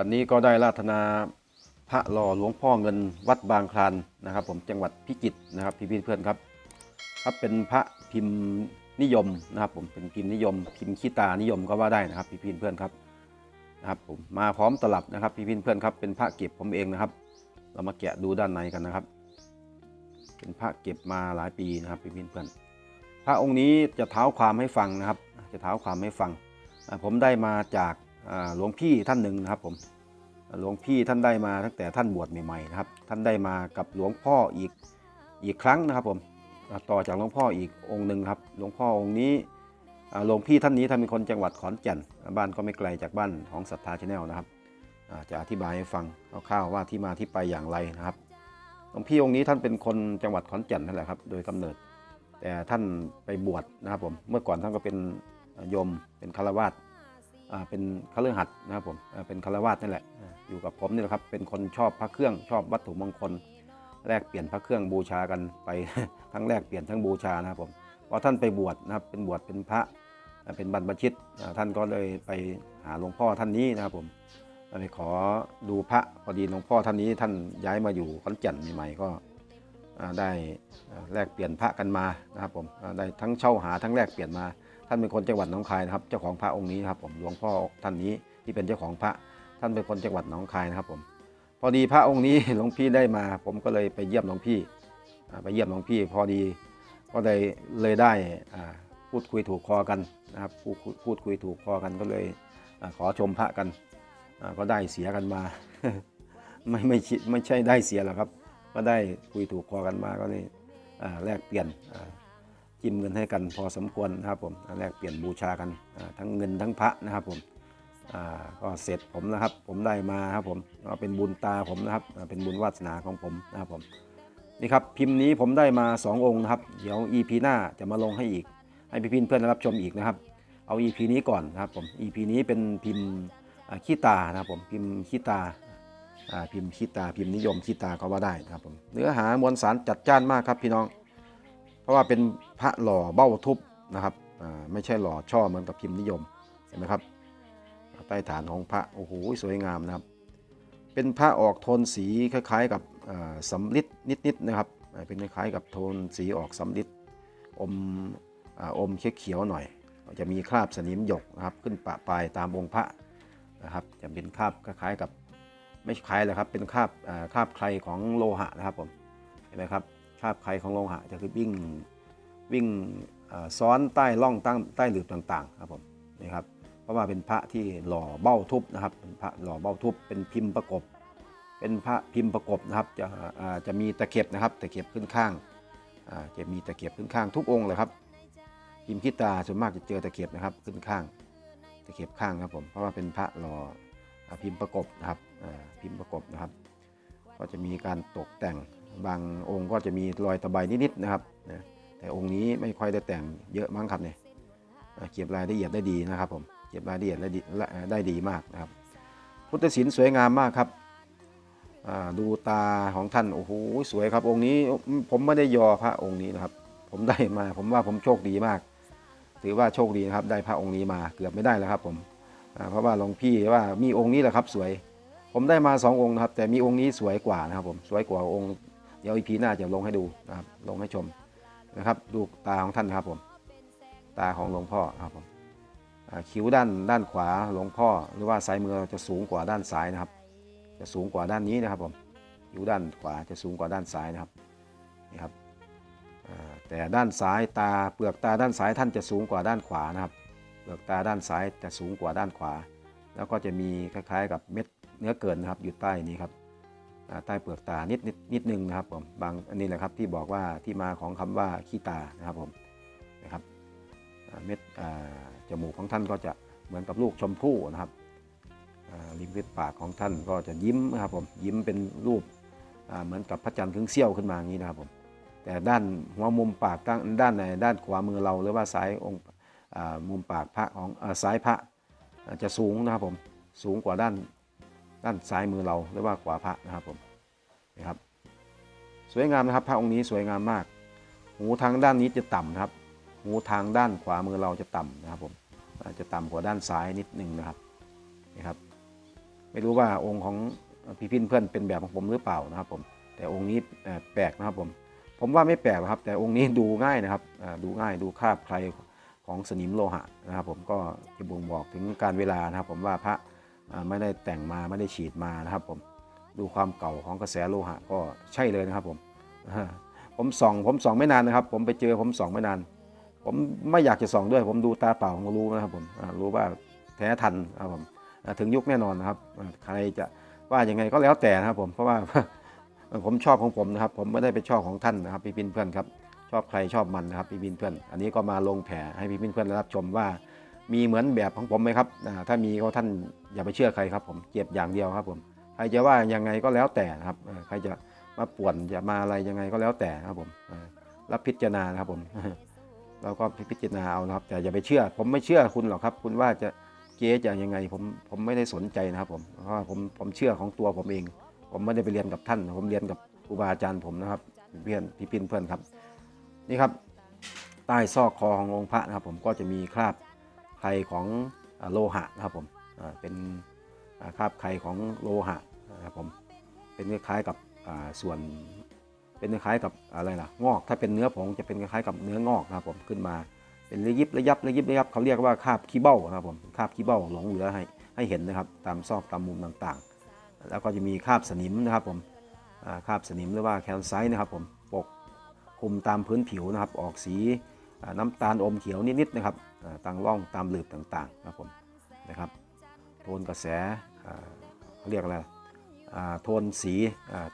วันนี้ก็ได้ราธนาพระหล่อหลวงพ่อเงินวัดบางคลานนะครับ ผมจังหวัดพิจิตรนะครับพี่พี่เพื่อนครับครับเป็นพระพิมพ์นิยมนะครับ ผมเป็นพิมพ์นิยม พิมพ์ขี้ตานิยมก็ว่าได้นะครับพี่พี่เพื่อนครับนะครับผมมาพร้อมตลับนะครับพี่พี่เพื่อนครับเป็นพระเก็บผมเองนะครับ เรามาแกะดูด้านในกันนะครับ เป็นพระเก็บมาหลายปีนะครับพี่พี่เพื่อนพระองค์นี้จะเท้าความให้ฟังนะครับ จะเท้าความให้ฟัง ผมได้มาจาก หลวงพี่ท่านหนึ่งนะครับผมหลวงพี่ท่านได้มาตั้งแต่ท่านบวชใหม่ๆนะครับ ท่านได้มากับหลวงพ่ออีกอีกครั้งนะครับผมต่อจากหลวงพ่ออีกองค์หนึ่งครับ หลวงพ่อองค์นี้หลวงพี่ท่านนี้ท่านเป็นคนจังหวัดขอนแก่น บ้านก็ไม่ไกลจากบ้านของศรัทธาชาแนลนะครับจะอธิบายให้ฟังคร่าวๆว่าที่มาที่ไปอย่างไรนะครับ หลวงพี่องค์นี้ท่านเป็นคนจังหวัดขอนแก่นนั่นแหละครับ โดยกำเนิด แต่ท่านไปบวชนะครับผม เมื่อก่อนท่านก็เป็นโยมเป็นคารวาส เป็นคฤหัสถ์นะครับผมอ่าเป็นคารวาสนั่แหละ อยู่กับผมนี่แหละครับ เป็นคนชอบพระเครื่องชอบวัตถุมงคล แลกเปลี่ยนพระเครื่องบูชากันไปทั้งแลกเปลี่ยนทั้งบูชานะครับผมพอท่านไปบวชนะครับ เป็นบวชเป็นพระเป็นบรรพชิตท่านก็เลยไปหาหลวงพ่อท่านนี้นะครับผมไปขอดูพระพอดีหลวงพ่อท่านนี้ท่านย้ายมาอยู่ขอนแก่นใหม่ๆก็ ได้แลกเปลี่ยนพระกันมานะครับผมได้ทั้งเช่าหาทั้งแลกเปลี่ยนมา ท่านเป็นคนจังหวัดหนองคายนะครับ เจ้าของพระองค์นี้ครับผมหลวงพ่อท่านนี้ที่เป็นเจ้าของพระ ท่านเป็นคนจังหวัดหนองคายนะครับผมพอดีพระองค์นี้หลวงพี่ได้มา ผมก็เลยไปเยี่ยมหลวงพี่ไปเยี่ยมหลวงพี่ พอดีก็ได้เลยได้พูดคุยถูกคอกันนะครับพูดคุยพูดคุยถูกคอกันก็เลยอขอชมพระกันก็ได้เสียกันมา ไม่ไม่ไม่ใช่ได้เสียหรอกครับ ก็ได้คุยถูกคอกันมาก็เลยอ่แลกเปลี่ยนจิ้มเงินให้กันพอสมควรนะครับผมแลกเปลี่ยนบูชากันทั้งเงินทั้งพระนะครับผมก็เสร็จผมนะครับ ผมได้มาครับผมเป็นบุญตาผมนะครับเป็นบุญวาสนาของผมนะครับผมนี่ครับพิมพ์นี้ผมได้มา 2 องค์นะครับ เดี๋ยว EP หน้าจะมาลงให้อีก ให้พี่ๆเพื่อนรับชมอีกนะครับ เอา EP นี้ก่อนนะครับผม EP นี้เป็นพิมพ์ขี้ตานะครับผมพิมพ์ขี้ตา พิมพ์ขี้ตาพิมพ์นิยมขี้ตาก็ว่าได้นะครับผมเนื้อหามวลสารจัดจ้านมากครับพี่น้อง เพราะว่าเป็นพระหล่อเบ้าทุบนะครับไม่ใช่หล่อช่อเหมือนกับพิมพ์นิยมเห็นไหมครับ ใต้ฐานของพระโอ้โหสวยงามนะครับ เป็นพระออกโทนสีคล้ายๆกับสำลิดนิดๆนะครับเป็นคล้ายๆกับโทนสีออกสำลิดอมออมเขียวๆหน่อย จะมีคราบสนิมหยกนะครับขึ้นปะปลายตามองค์พระนะครับจะเป็นคราบคล้ายๆกับ ไม่คล้ายเลยครับ เป็นคราบคราบใครของโลหะนะครับผมเห็นไหมครับคราบใครของโลหะจะคือวิ่งวิ่งซ้อนใต้ร่องตั้งใต้หลืบต่างๆครับผมนี่ครับเพราะว่าเป็นพระที่หล่อเบ้าทุบนะครับเป็นพระหล่อเบ้าทุบเป็นพิมพ์ประกบ เป็นพระพิมพ์ประกบนะครับจะจะมีตะเข็บนะครับตะเข็บขึ้นข้างจะมีตะเข็บขึ้นข้างทุกองค์เลยครับพิมพ์คิตาส่วนมากจะเจอตะเข็บนะครับขึ้นข้างตะเข็บข้างครับผมเพราะว่าเป็นพระหล่อพิมพ์ประกบนะครับ พิมพ์ประกบนะครับ ก็จะมีการตกแต่งบางองค์ก็จะมีรอยตะไบนิดๆนะครับนะแต่องค์นี้ไม่ค่อยได้แต่งเยอะมั้งครับเนี่ยเก็บรายละเอียดได้ดีนะครับผมเก็บรายละเอียดได้ดีละได้ดีมากนะครับ พุทธศิลป์สวยงามมากครับดูตาของท่านโอ้โหสวยครับ องค์นี้ผมไม่ได้ยอพระองค์นี้นะครับ ผมได้มา ผมว่าผมโชคดีมาก ถือว่าโชคดีนะครับ ได้พระองค์นี้มาเกือบไม่ได้แล้วครับผมเพราะว่าหลวงพี่ว่ามีองค์นี้แหละครับสวย ผมได้มาสององค์นะครับ แต่มีองค์นี้สวยกว่านะครับผมสวยกว่าองค์เดี๋ยวอีพีหน้าจะลงให้ดูนะครับลงให้ชมนะครับดูตาของท่านนะครับผม ตาของหลวงพ่อครับผมคิ้วด้านด้านขวาหลวงพ่อ หรือว่าซ้ายมือจะสูงกว่าด้านซ้ายนะครับ จะสูงกว่าด้านนี้นะครับผมคิ้วด้านขวาจะสูงกว่าด้านซ้ายนะครับนี่ครับแต่ด้านซ้ายตาเปลือกตาด้านซ้ายท่านจะสูงกว่าด้านขวานะครับ เปลือกตาด้านซ้ายจะสูงกว่าด้านขวา แล้วก็จะมีคล้ายๆ กับเม็ด เนื้อเกินนะครับอยู่ใต้นี้ครับใต้เปลือกตานิดนิดนิดนึงนะครับผมบางอันนี้แหละครับที่บอกว่าที่มาของคำว่าขี้ตานะครับผมนะครับเม็ดจมูกของท่านก็จะเหมือนกับลูกชมพู่นะครับริมฝีปากของท่านก็จะยิ้มนะครับผมยิ้มเป็นรูปเหมือนกับพระจันทร์ครึ่งเสี้ยวขึ้นมาอย่างนี้นะครับผมแต่ด้านหัวมุมปากตั้งด้านในด้านขวามือเราหรือว่าซ้ายองค์มุมปากพระของอายพระจะสูงนะครับผมสูงกว่าด้าน ด้านซ้ายมือเราหรือว่าขวาพระนะครับผมนะครับสวยงามนะครับพระองค์นี้สวยงามมาก หูทางด้านนี้จะต่ำนะครับ หูทางด้านขวามือเราจะต่ำนะครับผมอาจะต่ำกว่าด้านซ้ายนิดนึงนะครับนะครับไม่รู้ว่าองค์ของพี่พินเพื่อนเป็นแบบของผมหรือเปล่านะครับผมแต่องค์นี้แปลกนะครับผมผมว่าไม่แปลกครับ แต่องค์นี้ดูง่ายนะครับดูง่ายดูคาบใครของสนิมโลหะนะครับ ผมก็จะบ่งบอกถึงการเวลานะครับ ผมว่าพระ ไม่ได้แต่งมาไม่ได้ฉีดมานะครับผมดูความเก่าของกระแสโลหะก็ใช่เลยนะครับผมผมส่องผมส่องไม่นานนะครับ ผมไปเจอผมส่องไม่นาน ผมไม่อยากจะส่องด้วย ผมดูตาเปล่าผมรู้นะครับผมรู้ว่าแท้ทันครับผมถึงยุคแน่นอนนะครับ ใครจะว่ายังไงก็แล้วแต่นะครับผมเพราะว่าผมชอบของผมนะครับ ผมไม่ได้ไปชอบของท่านนะครับพี่พินเพื่อนครับชอบใครชอบมันนะครับพี่พินเพื่อน อันนี้ก็มาลงแผ่ให้พี่พินเพื่อนรับชมว่า มีเหมือนแบบของผมไหมครับอ่าถ้ามีก็ท่านอย่าไปเชื่อใครครับผมเจ็บอย่างเดียวครับผมใครจะว่ายังไงก็แล้วแต่ครับใครจะมาป่วนจะมาอะไรยังไงก็แล้วแต่ครับผมรับพิจารณานะครับผมเราก็พิจารณาเอานะครับ แต่อย่าไปเชื่อ ผมไม่เชื่อคุณหรอกครับ คุณว่าจะเก๊จะยังไงผมผมไม่ได้สนใจนะครับผมเพราะผมผมเชื่อของตัวผมเอง ผมไม่ได้ไปเรียนกับท่าน ผมเรียนกับครูบาอาจารย์ผมนะครับเพื่อนพี่พินเพื่อนครับ นี่ครับ ใต้ซอกคอขององค์พระนะครับ ผมก็จะมีคราบ ไข่ของโลหะนะครับผมเป็นคราบไข่ของโลหะนะครับผมเป็นคล้ายๆกับส่วนเป็นคล้ายๆกับอะไรล่ะงอก ถ้าเป็นเนื้อผงจะเป็นคล้ายๆกับเนื้องอกนะครับผมขึ้นมาเป็นระยิบระยับระยิบระยับเขาเรียกว่าคาบขี้เบ้านะครับผมคาบขี้เบ้าหลงเหลือให้ให้เห็นนะครับตามซอกตามมุมต่างๆ แล้วก็จะมีคาบสนิมนะครับผมคาบสนิมหรือว่าแคลไซต์นะครับผมปกคลุมตามพื้นผิวนะครับออกสี น้ำตาลอมเขียวนิดๆนะครับอ่าตามร่องตามหลืบต่างๆนะครับผมนะครับ โทนกระแสเขาเรียกอะไรโทนสี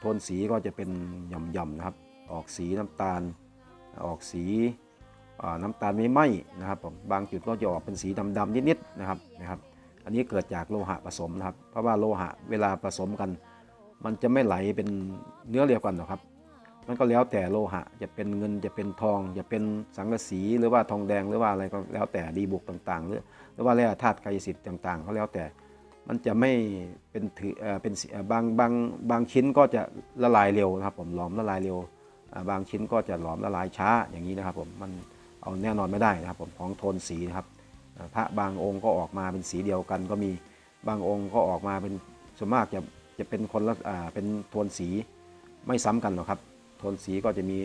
โทนสีก็จะเป็นหย่อมๆนะครับ ออกสีน้ำตาลออกสีน้ำตาลไม่ไหมนะครับผมบางจุดก็จะออกเป็นสีดำๆนิดๆนะครับนะครับ อันนี้เกิดจากโลหะผสมนะครับ เพราะว่าโลหะเวลาผสมกัน มันจะไม่ไหลเป็นเนื้อเดียวกันหรอกครับ มันก็แล้วแต่โลหะ จะเป็นเงินจะเป็นทอง จะเป็นสังกะสีหรือว่าทองแดงหรือว่าอะไรก็แล้วแต่ดีบุกต่างๆ หรือหรือว่าแร่ธาตุกายสิทธิ์ต่างๆก็แล้วแต่ มันจะไม่เป็นถือเออเป็นสีเออบางบางบางชิ้นก็จะละลายเร็วนะครับ ผมหลอมละลายเร็วอ่าบางชิ้นก็จะหลอมละลายช้าอย่างนี้นะครับ ผมมันเอาแน่นอนไม่ได้นะครับ ผมของโทนสีนะครับพระบางองค์ก็ออกมาเป็นสีเดียวกัน ก็มีบางองค์ก็ออกมาเป็นส่วนมากจะจะเป็นคนละอ่าเป็นโทนสีไม่ซ้ำกันหรอกครับ ทนสีก็จะมี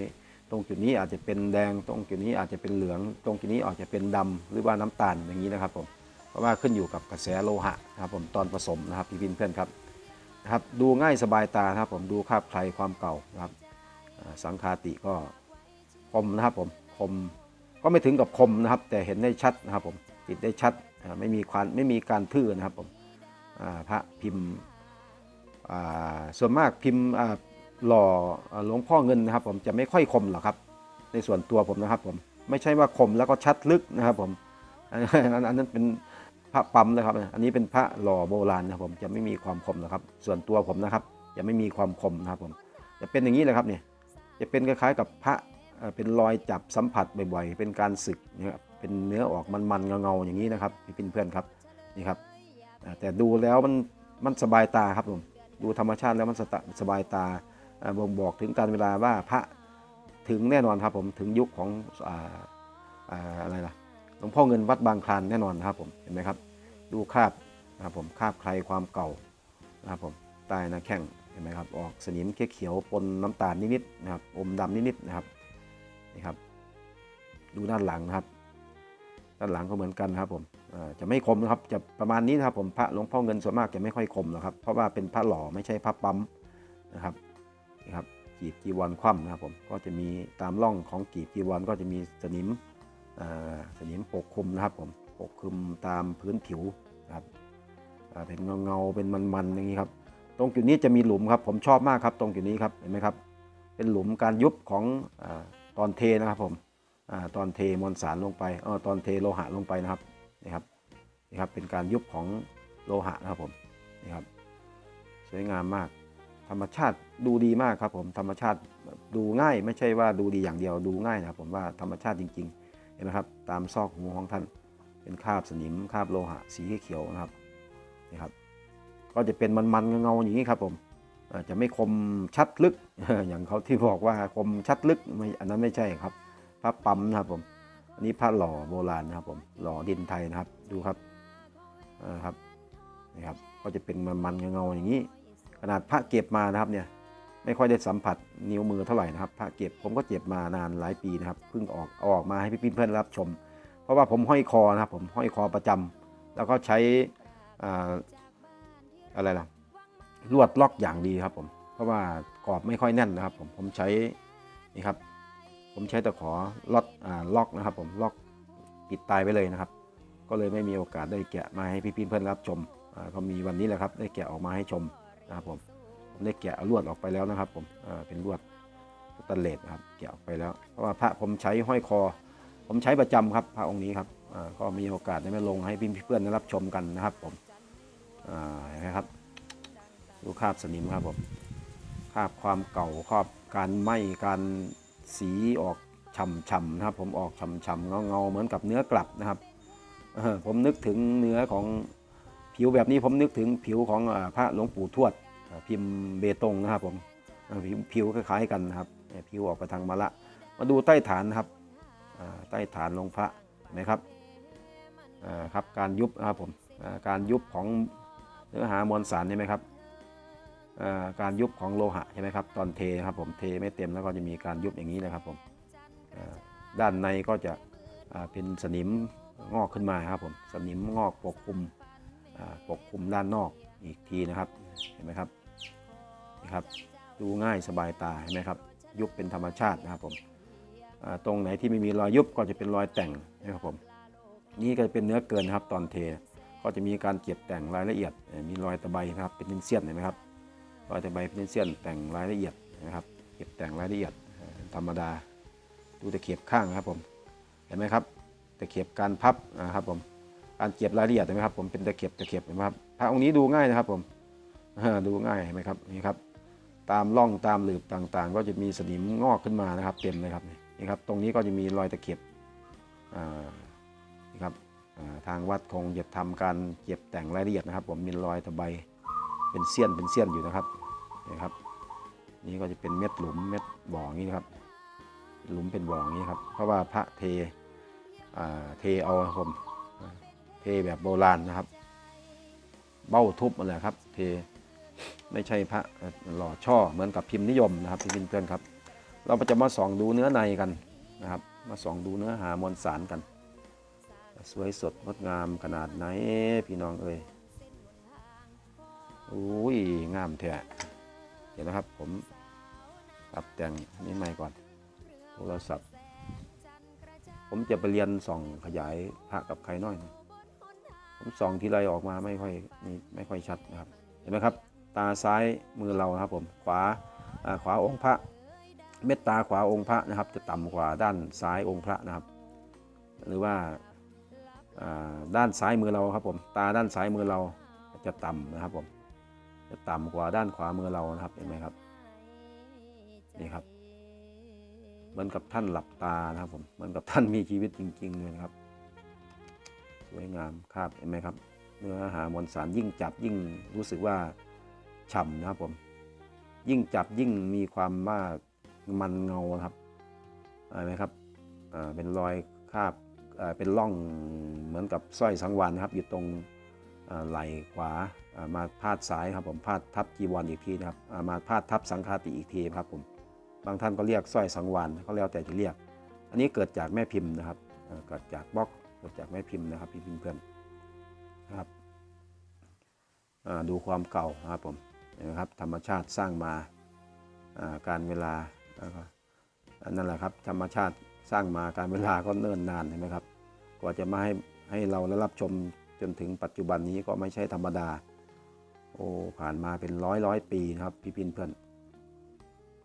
ตรงจุดนี้อาจจะเป็นแดง ตรงจุดนี้อาจจะเป็นเหลือง ตรงจุดนี้อาจจะเป็นดำหรือว่าน้ำตาลอย่างนี้นะครับผมเพราะว่าขึ้นอยู่กับกระแสโลหะนะครับผมตอนผสมนะครับพี่พินเพื่อนครับนะครับดูง่ายสบายตานะครับผมดูคาบใครความเก่านะครับสังคาติก็คมนะครับผมคมก็ไม่ถึงกับคมนะครับ แต่เห็นได้ชัดนะครับผมติดได้ชัดไม่มีความไม่มีการทื่อนะครับผมพระพิมพ์ส่วนมากพิมพ์ หล่อหลวงพ่อเงินนะครับ ผมจะไม่ค่อยคมหรอกครับ ในส่วนตัวผมนะครับ ผมไม่ใช่ว่าคมแล้วก็ชัดลึกนะครับ ผมอันนั้นเป็นพระปั๊มนะครับ อันนี้เป็นพระหล่อโบราณนะครับผมจะไม่มีความคมนะครับ ส่วนตัวผมนะครับ จะไม่มีความคมนะครับ ผมจะเป็นอย่างนี้เลยครับเนี่ยจะเป็นคล้ายๆกับพระเป็นรอยจับสัมผัสบ่อยๆ เป็นการสึกนะครับเป็นเนื้อออกมันๆเงาๆอย่างนี้นะครับพี่เพื่อนๆครับนี่ครับ แต่ดูแล้วมันมันสบายตาครับผมดูธรรมชาติแล้วมันสสบายตา บ่งบอกถึงการเวลาว่าพระถึงแน่นอนครับผมถึงยุคของอ่าอ่าอะไรล่ะหลวงพ่อเงินวัดบางคลานแน่นอนครับผมเห็นไหมครับ ดูคราบนะครับผมคราบใครความเก่านะครับผมใต้หน้าแข้งเห็นไหมครับออกสนิมเขียวๆปนน้ำตาลนิดๆนะครับอมดำนิดๆนะครับนี่ครับ ดูด้านหลังนะครับ ด้านหลังก็เหมือนกันครับผมจะไม่คมนะครับจะประมาณนี้นะครับผมพระหลวงพ่อเงินส่วนมากจะไม่ค่อยคมหรอกครับเพราะว่าเป็นพระหล่อไม่ใช่พระปั๊มนะครับ นี่ครับกีบจีวรคว่ำนะครับผมก็จะมีตามร่องของกีบจีวรก็จะมีสนิมสนิมปกคลุมนะครับผมปกคลุมตามพื้นผิวนะครับเป็นเงาเงาเป็นมันๆอย่างนี้ครับ ตรงจุดนี้จะมีหลุมครับ ผมชอบมากครับ ตรงจุดนี้ครับเห็นไหมครับ เป็นหลุมการยุบของอตอนเทนะครับผมอตอนเทมวลสารลงไปออตอนเทโลหะลงไปนะครับนี่ครับนี่ครับเป็นการยุบของโลหะนะครับผมนี่ครับสวยงามมาก ธรรมชาติดูดีมากครับผมธรรมชาติดูง่าย ไม่ใช่ว่าดูดีอย่างเดียวดูง่ายนะครับผมว่าธรรมชาติจริงๆเห็นไหมครับตามซอกหูของท่าน เป็นคราบสนิมคราบโลหะสีเขียวนะครับนี่ครับ ก็จะเป็นมันๆเงาๆอย่างนี้ครับผมจะไม่คมชัดลึกอย่างเขาที่บอกว่าคมชัดลึกไม่อันนั้นไม่ใช่ครับพระปั๊มนะครับผมอันนี้พระหล่อโบราณนะครับผมหล่อดินไทยนะครับดูครับเอ่อครับนะครับก็จะเป็นมันๆเงาๆอย่างนี้ ขนาดพระเก็บมานะครับเนี่ยไม่ค่อยได้สัมผัสนิ้วมือเท่าไหร่นะครับพระเก็บผมก็เก็บมานานหลายปีนะครับเพิ่งออกออกมาให้พี่เพื่อนรับชม เพราะว่าผมห้อยคอนะครับผมห้อยคอประจำแล้วก็ใช้อ่าอะไรล่ะลวดล็อกอย่างดีครับผมเพราะว่ากรอบไม่ค่อยแน่นนะครับ ผมผมใช้นี่ครับ ผมใช้ตะขอล็อตอ่าล็อกนะครับ ผมล็อกปิดตายไว้เลยนะครับ ก็เลยไม่มีโอกาสได้แกะมาให้พี่ๆเพื่อนรับชมอ่าก็มีวันนี้แหละครับ ได้แกะออกมาให้ชม นะครับผมผมได้แกะเอาลวดออกไปแล้วนะครับ ผมเป็นลวดสแตนเลสนะครับแกะออกไปแล้ว เพราะว่าพระผมใช้ห้อยคอ ผมใช้ประจำครับพระองค์นี้ครับก็มีโอกาสได้มาลงให้พี่เพื่อนได้รับชมกันนะครับ ผมเห็นไหมครับดูคราบสนิมครับผมคราบความเก่าคราบการไหม้การสีออกฉ่ำๆนะครับ ผมออกฉ่ำๆเงาๆเหมือนกับเนื้อกลับนะครับผมนึกถึงเนื้อของ ผิวแบบนี้ผมนึกถึงผิวของพระหลวงปู่ทวดพิมพ์เบตงนะครับผมผิวคล้ายกันนะครับผิวออกไปทางมะละมาดูใต้ฐานนะครับใต้ฐานลงพระเห็นไหมครับครับการยุบนะครับผมการยุบของเนื้อหามวลสารใช่ไหมครับการยุบของโลหะใช่ไหมครับตอนเทนะครับผมเทไม่เต็มแล้วก็จะมีการยุบอย่างนี้นะครับผมด้านในก็จะเป็นสนิมงอกขึ้นมาครับผมสนิมงอกปกคลุม ปกคลุมด้านนอกอีกทีนะครับ เห็นไหมครับนี่ครับ ดูง่ายสบายตาเห็นไหมครับ ยุบเป็นธรรมชาตินะครับผมตรงไหนที่ไม่มีรอยยุบก็จะเป็นรอยแต่งนะครับผม นี่ก็จะเป็นเนื้อเกินนะครับตอนเท ก็จะมีการเก็บแต่งรายละเอียดเอ่อมีรอยตะไบนะครับ เป็นเส้นๆเห็นไหมครับ รอยตะไบเป็นเส้นๆแต่งรายละเอียดนะครับ เก็บแต่งรายละเอียดธรรมดา ดูตะเข็บข้างครับผม เห็นไหมครับตะเข็บการพับนะครับผม การเก็บรายละเอียดเห็นไหมครับผมเป็นตะเข็บตะเข็บเห็นไหมครับพระองค์นี้ดูง่ายนะครับผมดูง่ายเห็นไหมครับนี่ครับตามร่องตามหลืบต่างๆ ก็จะมีสนิมงอกขึ้นมานะครับเต็มเลยครับนี่ครับ ตรงนี้ก็จะมีรอยตะเข็บอ่านี่ครับทางวัดคงจะทำการเก็บแต่งรายละเอียดนะครับ ผมมีรอยตะไบเป็นเสี้ยนเป็นเสี้ยนอยู่นะครับนี่ครับ นี่ก็จะเป็นเม็ดหลุมเม็ดบ่องนี้นะครับ หลุมเป็นบ่องนี้ครับ เพราะว่าพระเทอเทเอาครับผม เทแบบโบราณนะครับ เบ้าทุบมาเลยครับเทไม่ใช่พระหล่อช่อเหมือนกับพิมพ์นิยมนะครับพี่เพื่อนครับ เราจะมาส่องดูเนื้อในกันนะครับ มาส่องดูเนื้อหามวลสารกัน สวยสดงดงามขนาดไหนพี่น้องเอ้ยอุ้ยงามแท้เห็นนะครับผมปรับแต่งนี่ใหม่ก่อนโทรศัพท์ ผมจะไปเรียนส่องขยายพระกับใครน้อยนะ ผมส่องทีไรออกมาไม่ค่อยมีไม่ค่อยชัดนะครับเห็นไหมครับ ตาซ้ายมือเรานะครับผมขวาขวาองค์พระ เม็ดตาขวาองค์พระนะครับ จะต่ำกว่าด้านซ้ายองค์พระนะครับ หรือว่าด้านซ้ายมือเราครับผมตาด้านซ้ายมือเราจะต่ำนะครับผมจะต่ำกว่าด้านขวามือเรานะครับเห็นไหมครับนี่ครับ เหมือนกับท่านหลับตานะครับผมเหมือนกับท่านมีชีวิตจริงๆเลยนะครับ สวยงามครับเห็นไหมครับ เนื้อหามวลสารยิ่งจับยิ่งรู้สึกว่าฉ่ำนะครับผม ยิ่งจับยิ่งมีความว่ามันเงาครับเห็นไหมครับเป็นรอยคาบเป็นร่องเหมือนกับสร้อยสังวานนะครับ อยู่ตรงไหล่ขวามาพาดซ้ายครับผมพาดทับจีวรอีกทีนะครับมาพาดทับสังฆาติอีกทีครับผมบางท่านก็เรียกสร้อยสังวานเขาแล้วแต่จะเรียก อันนี้เกิดจากแม่พิมพ์นะครับเกิดจากบล็อก กจากแม่พิมพ์นะครับพี่พิมพ์เพื่อนนะครับดูความเก่านะครับผมนไหมครับธรรมชาติสร้างมาการเวลาแล้วก็อันนั่นแหละครับธรรมชาติสร้างมาการเวลาก็เนิ่นนานเห็นไหมครับกว่าจะมาให้ให้เราได้รับชมจนถึงปัจจุบันนี้ก็ไม่ใช่ธรรมดา โอ้ผ่านมาเป็นร้อยร้อยปีนะครับพี่พินเพื่อน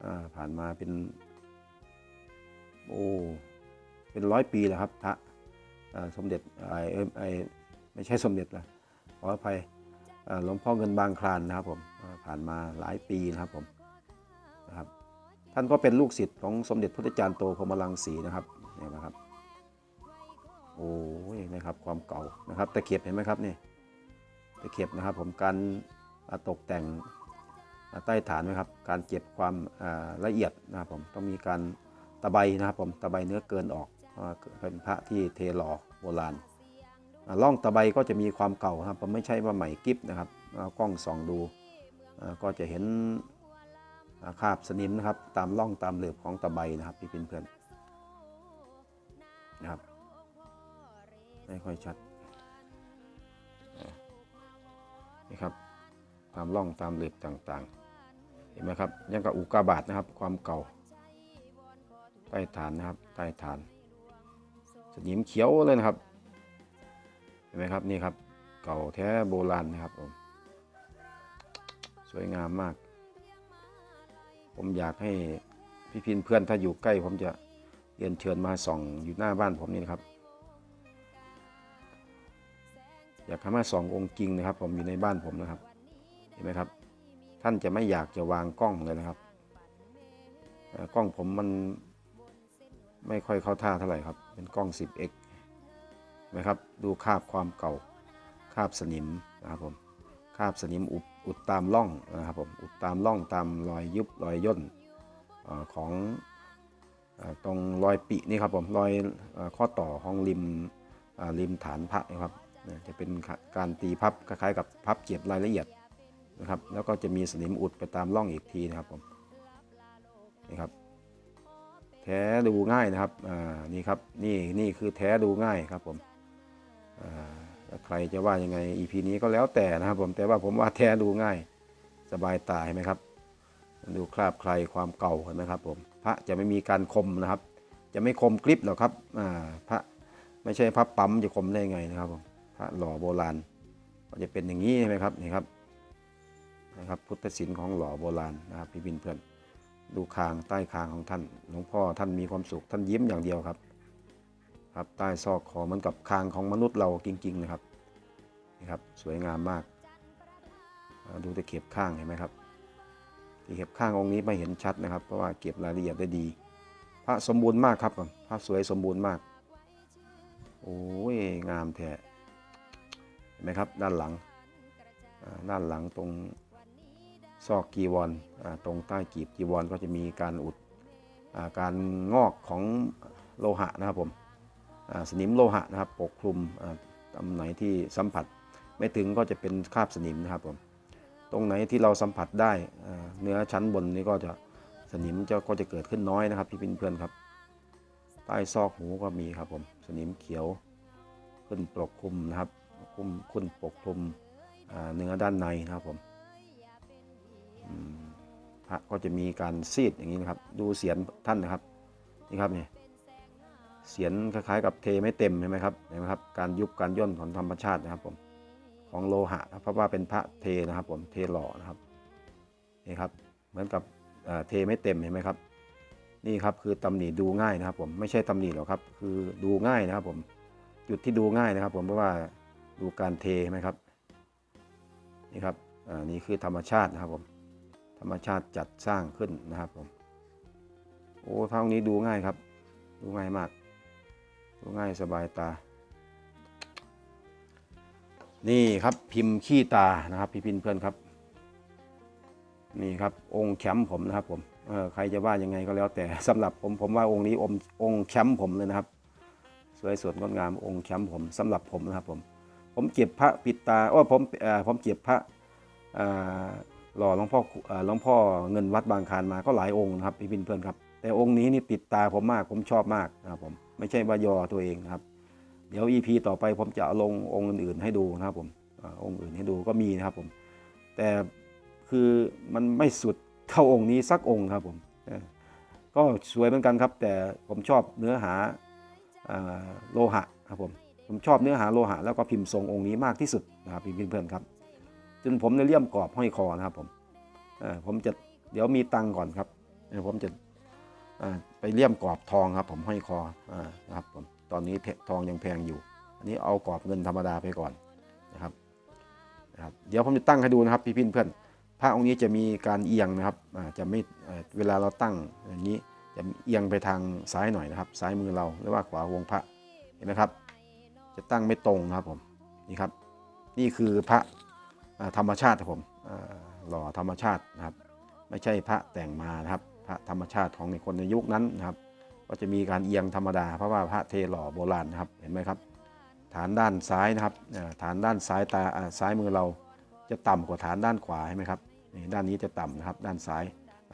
อผ่านมาเป็น โอ้เป็นร้อยปีแล้วครับพระ สมเด็จไอไอไม่ใช่สมเด็จละขออภัยหลวงพ่อเงินบางคลานนะครับผมผ่านมาหลายปีนะครับผมนะครับท่านก็เป็นลูกศิษย์ของสมเด็จพระจารย์โตพรมรังสีนะครับเนี่ยนะครับโอ้ยนะครับความเก่านะครับตะเข็บเห็นไหมครับนี่ตะเข็บนะครับผมการตกแต่งใต้ฐานนะครับ การเก็บความละเอียดนะครับผมต้องมีการตะไบนะครับผมตะไบเนื้อเกินออก เป็นพระที่เทหล่อโบราณล่องตะไบก็จะมีความเก่าครับผมไม่ใช่ว่าใหม่กิฟนะครับกล้องส่องดูก็จะเห็นคาบสนิมนะครับ ตามล่องตามเหลือบของตะไบนะครับพี่เพื่อนนะครับไม่ค่อยชัดนี่ครับตามล่องตามเหลือบต่างๆ เห็นไหมครับยังกับอุกกาบาตนะครับ ความเก่าใต้ฐานนะครับใต้ฐาน สนิมเขียวเลยนะครับ เห็นไหมครับนี่ครับ เก่าแท้โบราณนะครับผมสวยงามมาก ผมอยากให้พี่พินเพื่อนถ้าอยู่ใกล้ ผมจะเรียนเชิญมาส่องอยู่หน้าบ้านผมนี่นะครับ อยากให้มาส่ององค์จริงนะครับ ผมอยู่ในบ้านผมนะครับ เห็นไหมครับ ท่านจะไม่อยากจะวางกล้องเลยนะครับกล้องผมมันไม่ค่อยเข้าท่าเท่าไหร่ครับ เป็นกล้อง 10x นไหมครับ ดูคาบความเก่า คาบสนิมนะครับผม คาบสนิมอุดอุดตามร่องนะครับผม อุดตามร่องตามรอยยุบรอยย่นอของอตรงรอยปินี่ครับผม รอยอข้อต่อของริมริมฐานพระนะครับจะเป็นการตีพับคล้ายๆกับพับเก็บรายละเอียดนะครับ แล้วก็จะมีสนิมอุดไปตามร่องอีกทีนะครับผม นี่ครับ แท้ดูง่ายนะครับอ่านี่ครับนี่นี่คือแท้ดูง่ายครับผมอ่าใครจะว่ายังไง EP นี้ก็แล้วแต่นะครับผมแต่ว่าผมว่าแท้ดูง่าย สบายตาเห็นไหมครับ ดูคราบใครความเก่าเห็นไหมครับผมพระจะไม่มีการคมนะครับ จะไม่คมกริบหรอกครับอ่าพระไม่ใช่พระปั๊มจะคมได้ไงนะครับผมพระหล่อโบราณก็จะเป็นอย่างนี้ใช่ไหมครับนี่ครับนะครับพุทธศิลป์ของหล่อโบราณนะครับพี่บินเพื่อน ดูคางใต้คางของท่าน หลวงพ่อท่านมีความสุขท่านยิ้มอย่างเดียวครับ ครับใต้ซอกคอเหมือนกับคางของมนุษย์เราจริง ๆ นะครับนี่ครับสวยงามมาก ดูตะเข็บข้างเห็นไหมครับตะเข็บข้างองค์นี้ไม่เห็นชัดนะครับ เพราะว่าเก็บรายละเอียดได้ดี พระสมบูรณ์มากครับพระสวยสมบูรณ์มาก โอ้ยงามแท้เห็นไหมครับด้านหลังด้านหลังตรง ซอกกีวรอ่าตรงใต้กีบกีวรก็จะมีการอุดอการงอกของโลหะนะครับผมสนิมโลหะนะครับปกคลุมตำไหนที่สัมผัสไม่ถึงก็จะเป็นคราบสนิมนะครับผมตรงไหนที่เราสัมผัสได้เนื้อชั้นบนนี้ก็จะสนิมจะก็จะเกิดขึ้นน้อยนะครับพี่เพื่อนๆครับ ใต้ซอกหูก็มีครับผมสนิมเขียวขึ้นปกคลุมนะครับคลุมขึ้นปกคลุมเนื้อด้านในนะครับผม พระก็จะมีการซีดอย่างนี้นะครับ ดูเสียนท่านนะครับนี่ครับนี่เสียนคล้ายๆ กับเทไม่เต็มเห็นไหมครับเห็นไหมครับการยุบการย่นของธรรมชาตินะครับผมของโลหะเพราะว่าเป็นพระเทนะครับ ผมเทหล่อนะครับนี่ครับเหมือนกับเทไม่เต็มเห็นไหมครับ นี่ครับคือตำหนิดูง่ายนะครับ ผมไม่ใช่ตำหนิหรอกครับ คือดูง่ายนะครับ ผมจุดที่ดูง่ายนะครับ ผมเพราะว่าดูการเทไหมครับนี่ครับอ่านี่คือธรรมชาตินะครับผม รรมชาติจัดสร้างขึ้นนะครับผมโอ้เท่านี้ดูง่ายครับ ดูง่ายมาก ดูง่ายสบายตา นี่ครับพิมพ์ขี้ตานะครับ พี่พินเพื่อนครับ นี่ครับองค์แชมป์ผมนะครับผมเออใครจะว่ายังไงก็แล้วแต่สำหรับผมผมว่าองค์นี้อมองค์แชมป์ผมเลยนะครับ สวยสดงดงามองค์แชมป์ผมสำหรับผมนะครับผม ผมเก็บพระปิดตาโอ้ผมเออผมเก็บพระอ่า หล่อหลวงพ่อเอ่อหลวงพ่อเงินวัดบางคานมาก็หลายองค์นะครับพี่พินเพื่อนครับ แต่องค์นี้นี่ติดตาผมมากผมชอบมากนะครับผมไม่ใช่ว่ายอตัวเองนะครับ เดี๋ยว EP ต่อไปผมจะลงองค์อื่นๆให้ดูนะครับผมองค์อื่นให้ดูก็มีนะครับผม แต่คือมันไม่สุดเท่าองค์นี้สักองค์ครับผมก็สวยเหมือนกันครับ แต่ผมชอบเนื้อหาอ่าโลหะครับผมผมชอบเนื้อหาโลหะแล้วก็พิมพ์ทรงองค์นี้มากที่สุดนะครับพี่เพื่อนๆครับ จนผมในเลี่ยมกรอบห้อยคอนะครับ ผมผมจะเดี๋ยวมีตังก่อนครับผมจะไปเลี่ยมกรอบทองครับ ผมห้อยคออนะครับผมตอนนี้เพทองยังแพงอยู่ อันนี้เอากรอบเงินธรรมดาไปก่อนนะครับนะครับเดี๋ยวผมจะตั้งให้ดูนะครับพี่พี่เพื่อนพระองค์นี้จะมีการเอียงนะครับจะไม่เวลาเราตั้งอย่างนี้จะเอียงไปทางซ้ายหน่อยนะครับ ซ้ายมือเราหรือว่าขวาวงพระเห็นไหมครับ จะตั้งไม่ตรงนะครับผมนี่ครับ นี่คือพระ ธรรมชาติครับผมหล่อธรรมชาตินะครับ ไม่ใช่พระแต่งมานะครับ พระธรรมชาติของในคนในยุคนั้นนะครับ ก็จะมีการเอียงธรรมดา เพราะว่าพระเทหล่อโบราณนะครับเห็นไหมครับ ฐานด้านซ้ายนะครับฐานด้านซ้ายตาซ้ายมือเราจะต่ำกว่าฐานด้านขวาใช่ไหมครับนี่ด้านนี้จะต่ำนะครับ ด้านซ้าย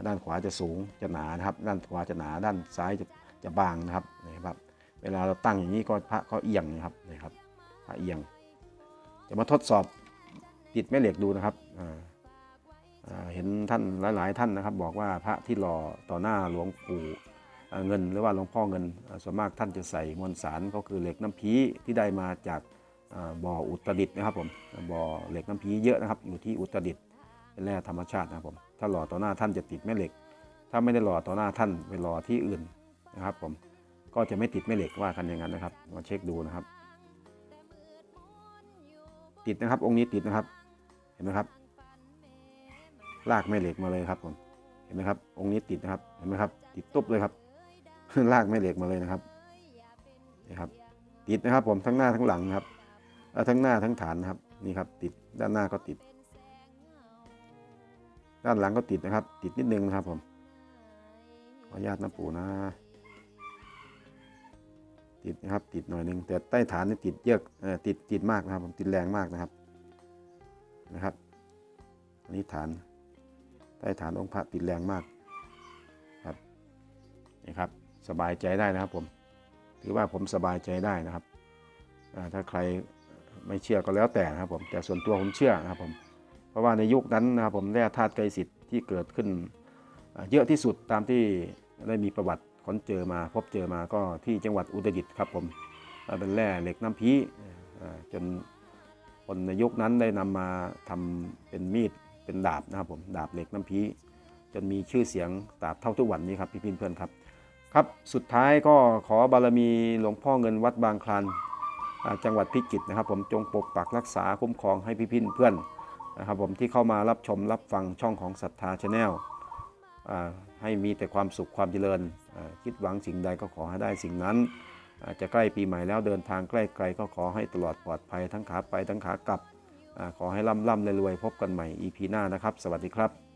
ด้านขวาจะสูงจะหนานะครับ ด้านขวาจะหนา ด้านซ้ายจะจะบางนะครับนี่ครับ เวลาเราตั้งอย่างนี้ก็พระก็เอียงนะครับนี่ครับพระเอียง จะมาทดสอบ ติดแม่เหล็กดูนะครับเห็นท่านหลาย ๆ ท่านนะครับ บอกว่าพระที่หล่อต่อหน้าหลวงปู่เงินหรือว่าหลวงพ่อเงินส่วนมากท่านจะใส่มวลสารก็คือเหล็กน้ำพีที่ได้มาจากบ่ออุตรดิตนะครับผมบ่อเหล็กน้ำพีเยอะนะครับอยู่ที่อุตรดิตเป็นแร่ธรรมชาตินะครับผมถ้าหล่อต่อหน้าท่านจะติดแม่เหล็ก ถ้าไม่ได้หล่อต่อหน้าท่านไปหล่อที่อื่นนะครับผมก็จะไม่ติดแม่เหล็กว่ากันอย่างนั้นนะครับมาเช็คดูนะครับ ติดนะครับองค์นี้ติดนะครับ ห็นไหมครับ ลากแม่เหล็กมาเลยครับผมเห็นไหมครับ องค์นี้ติดนะครับ เห็นไหมครับ ติดตุ๊บเลยครับลากแม่เหล็กมาเลยนะครับนี่ครับ ติดนะครับ ผมทั้งหน้าทั้งหลังนะครับทั้งหน้าทั้งฐานนะครับ นี่ครับ ติดด้านหน้าก็ติด ด้านหลังก็ติดนะครับ ติดนิดนึงนะครับ ผมขออนุญาตนะปู่นะ ติดนะครับ ติดหน่อยนึงแต่ใต้ฐานนี่ติดเยอะเออติดติดมากนะครับ ผมติดแรงมากนะครับ นะครับ อันนี้ฐานใต้ฐานองค์พระติดแรงมากครับนี่ครับสบายใจได้นะครับผมถือว่าผมสบายใจได้นะครับถ้าใครไม่เชื่อก็แล้วแต่นะครับผมแต่ส่วนตัวผมเชื่อนะครับผมเพราะว่าในยุคนั้นนะครับผมแร่ธาตุไกรสิทธิ์ที่เกิดขึ้น เยอะที่สุดตามที่ได้มีประวัติค้นเจอมาพบเจอมาก็ที่จังหวัดอุตรดิตถ์ครับผมเป็นแร่เหล็กน้ำพีจน คนในยุคนั้นได้นำมาทำเป็นมีดเป็นดาบนะครับผมดาบเหล็กน้ำพีจนมีชื่อเสียงตราบเท่าทุกวันนี้ครับพี่พินเพื่อนครับ ครับสุดท้ายก็ขอบารมีหลวงพ่อเงินวัดบางคลันจังหวัดพิจิตรนะครับ ผมจงปกปักรักษาคุ้มครองให้พี่พินเพื่อนนะครับผมที่เข้ามารับชมรับฟังช่องของศรัทธาชาแนลให้มีแต่ความสุขความเจริญ คิดหวังสิ่งใดก็ขอให้ได้สิ่งนั้น อาจะใกล้ปีใหม่แล้วเดินทางใกล้ไกลก็ขอให้ตลอดปลอดภัยทั้งขาไปทั้งขากลับอขอให้ร่ำร่ำรวยๆพบกันใหม่ EP หน้านะครับ สวัสดีครับ